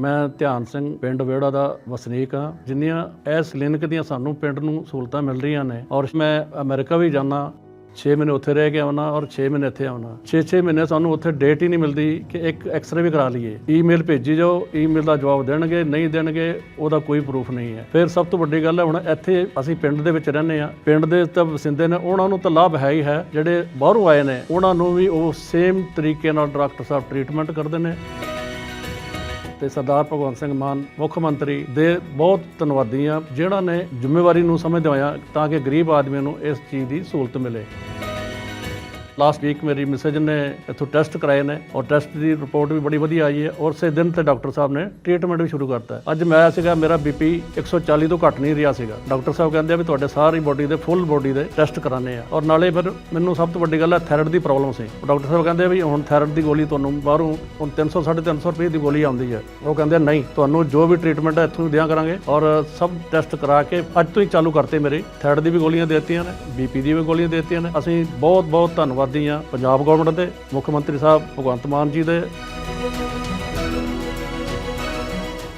ਮੈਂ ਧਿਆਨ ਸਿੰਘ ਪਿੰਡ ਵੇੜਾ ਦਾ ਵਸਨੀਕ ਹਾਂ। ਜਿੰਨੀਆਂ ਇਸ ਕਲੀਨਿਕ ਦੀਆਂ ਸਾਨੂੰ ਪਿੰਡ ਨੂੰ ਸਹੂਲਤਾਂ ਮਿਲ ਰਹੀਆਂ ਨੇ ਔਰ ਮੈਂ ਅਮਰੀਕਾ ਵੀ ਜਾਣਾ 6 ਮਹੀਨੇ ਉੱਥੇ ਰਹਿ ਕੇ ਆਉਣਾ ਔਰ 6 ਮਹੀਨੇ ਇੱਥੇ ਆਉਣਾ। 6-6 ਮਹੀਨੇ ਸਾਨੂੰ ਉੱਥੇ ਡੇਟ ਹੀ ਨਹੀਂ ਮਿਲਦੀ ਕਿ ਇੱਕ ਐਕਸਰੇ ਵੀ ਕਰਾ ਲਈਏ। ਈਮੇਲ ਭੇਜੀ ਜਾਓ ਈਮੇਲ ਦਾ ਜਵਾਬ ਦੇਣਗੇ, ਨਹੀਂ ਦੇਣਗੇ, ਉਹਦਾ ਕੋਈ ਪ੍ਰੂਫ ਨਹੀਂ ਹੈ। ਫਿਰ ਸਭ ਤੋਂ ਵੱਡੀ ਗੱਲ ਹੈ, ਹੁਣ ਇੱਥੇ ਅਸੀਂ ਪਿੰਡ ਦੇ ਵਿੱਚ ਰਹਿੰਦੇ ਆ ਪਿੰਡ ਦੇ ਤਾਂ ਵਸਿੰਦੇ ਨੇ, ਉਹਨਾਂ ਨੂੰ ਤਾਂ ਲਾਭ ਹੈ ਹੀ ਹੈ। ਜਿਹੜੇ ਬਾਹਰੋਂ ਆਏ ਨੇ, ਉਹਨਾਂ ਨੂੰ ਵੀ ਉਹ ਸੇਮ ਤਰੀਕੇ ਨਾਲ ਡਾਕਟਰ ਸਾਹਿਬ ਟ੍ਰੀਟਮੈਂਟ ਕਰਦੇ ਨੇ। ਤੇ ਸਰਦਾਰ ਭਗਵੰਤ ਸਿੰਘ ਮਾਨ, ਮੁੱਖ ਮੰਤਰੀ ਦੇ ਬਹੁਤ ਧੰਨਵਾਦੀ ਆ ਜਿਹੜਾ ਨੇ ਜ਼ਿੰਮੇਵਾਰੀ ਨੂੰ ਸਮਝਦੇ ਹੋਇਆ ਤਾਂ ਕਿ ਗਰੀਬ ਆਦਮੀ ਨੂੰ ਇਸ ਚੀਜ਼ ਦੀ ਸਹੂਲਤ ਮਿਲੇ। ਲਾਸਟ ਵੀਕ ਮੇਰੀ ਮਿਸਜ ਨੇ ਇੱਥੋਂ ਟੈਸਟ ਕਰਾਏ ਨੇ ਔਰ ਟੈਸਟ ਦੀ ਰਿਪੋਰਟ ਵੀ ਬੜੀ ਵਧੀਆ ਆਈ ਹੈ ਔਰ ਸੇ ਦਿਨ ਤੇ ਡਾਕਟਰ ਸਾਹਿਬ ਨੇ ਟ੍ਰੀਟਮੈਂਟ ਵੀ ਸ਼ੁਰੂ ਕਰਤਾ ਅੱਜ ਮੈਂ ਆਇਆ ਸੀਗਾ ਮੇਰਾ ਬੀਪੀ 140 ਤੋਂ ਘੱਟ ਨਹੀਂ ਰਿਹਾ ਸੀਗਾ। ਡਾਕਟਰ ਸਾਹਿਬ ਕਹਿੰਦੇ ਆ ਵੀ ਤੁਹਾਡੇ ਸਾਰੀ ਬੋਡੀ ਦੇ ਫੁੱਲ ਬੋਡੀ ਦੇ ਟੈਸਟ ਕਰਾਣੇ ਆ ਔਰ ਨਾਲੇ ਫਿਰ ਮੈਨੂੰ ਸਭ ਤੋਂ ਵੱਡੀ ਗੱਲ ਹੈ ਥਾਇਰਾਇਡ ਦੀ ਪ੍ਰੋਬਲਮ ਸੀ। ਡਾਕਟਰ ਸਾਹਿਬ ਕਹਿੰਦੇ ਆ ਵੀ ਹੁਣ ਥਾਇਰਾਇਡ ਦੀ ਗੋਲੀ ਤੁਹਾਨੂੰ ਬਾਹਰੋਂ ਹੁਣ 300 350 ਰੁਪਏ ਦੀ ਗੋਲੀ ਆਉਂਦੀ ਹੈ। ਉਹ ਕਹਿੰਦੇ ਆ, ਨਹੀਂ ਤੁਹਾਨੂੰ ਜੋ ਵੀ ਟ੍ਰੀਟਮੈਂਟ ਹੈ ਇੱਥੋਂ ਦਿਆਂ ਕਰਾਂਗੇ ਔਰ ਸਭ ਟੈਸਟ ਕਰਾ ਕੇ ਅੱਜ ਤੋਂ ਹੀ ਚਾਲੂ ਕਰਤੇ ਮੇਰੇ। ਥਾਇਰਾਇਡ ਦੀ ਵੀ ਗੋਲੀਆਂ ਦੇ ਦਿੱਤੀਆਂ ਨੇ ਬੀਪੀ ਦੀ ਵੀ ਗੋਲੀਆਂ ਦੇਤੀਆਂ ਨੇ। ਅਸੀਂ ਬਹੁਤ ਬਹੁਤ ਧੰਨਵਾਦ ਹਾਂ ਪੰਜਾਬ ਗਵਰਨਮੈਂਟ ਦੇ ਮੁੱਖ ਮੰਤਰੀ ਸਾਹਿਬ ਭਗਵੰਤ ਮਾਨ ਜੀ ਦੇ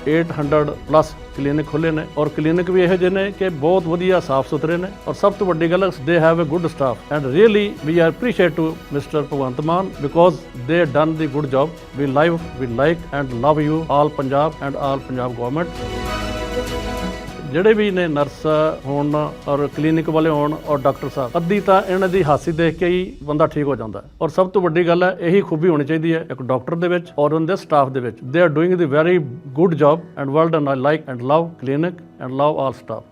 800 ਪਲੱਸ ਕਲੀਨਿਕ ਖੁੱਲੇ ਨੇ ਔਰ ਕਲੀਨਿਕ ਵੀ ਇਹੋ ਜਿਹੇ ਨੇ ਕਿ ਬਹੁਤ ਵਧੀਆ ਸਾਫ਼ ਸੁਥਰੇ ਨੇ ਔਰ ਸਭ ਤੋਂ ਵੱਡੀ ਗੱਲ they have a good staff and really we are appreciate to mister Bhagwant Mann because they done the good job we live we like and love you all Punjab and all Punjab government ਜਿਹੜੇ ਵੀ ਨੇ nurse ਹੋਣ ਔਰ clinic ਵਾਲੇ ਹੋਣ ਔਰ doctor ਸਾਹਿਬ, ਅੱਧੀ ਤਾਂ ਇਹਨਾਂ ਦੀ ਹਾਸੀ ਦੇਖ ਕੇ ਹੀ ਬੰਦਾ ਠੀਕ ਹੋ ਜਾਂਦਾ ਔਰ ਸਭ ਤੋਂ ਵੱਡੀ ਗੱਲ ਹੈ, ਇਹੀ ਖੂਬੀ ਹੋਣੀ ਚਾਹੀਦੀ ਹੈ ਇੱਕ ਡਾਕਟਰ ਦੇ ਵਿੱਚ ਔਰ ਉਹਨਾਂ ਦੇ ਸਟਾਫ ਦੇ ਵਿੱਚ। They are doing the very good job and well done I like and love clinic and love all staff